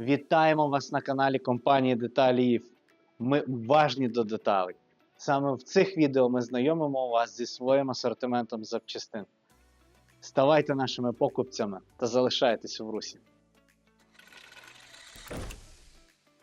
Вітаємо вас на каналі компанії Деталіїв. Ми уважні до деталей. Саме в цих відео ми знайомимо вас зі своїм асортиментом запчастин. Ставайте нашими покупцями та залишайтесь в русі.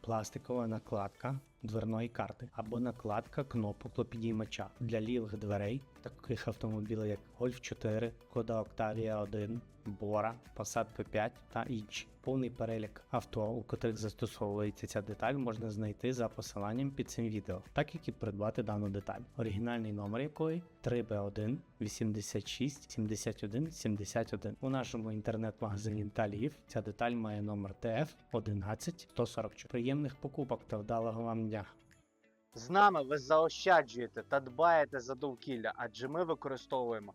Пластикова накладка дверної карти або накладка кнопок підіймача для лівих дверей, таких автомобілів як Golf 4, Кода Octavia 1, Bora, Passat P5 та інші. Повний перелік авто, у котрих застосовується ця деталь, можна знайти за посиланням під цим відео, так як і придбати дану деталь, оригінальний номер якої 3B1 86 71 71. У нашому інтернет-магазині Деталів ця деталь має номер TF 11 144. Приємних покупок та вдалого вам дня! З нами ви заощаджуєте та дбаєте за довкілля, адже ми використовуємо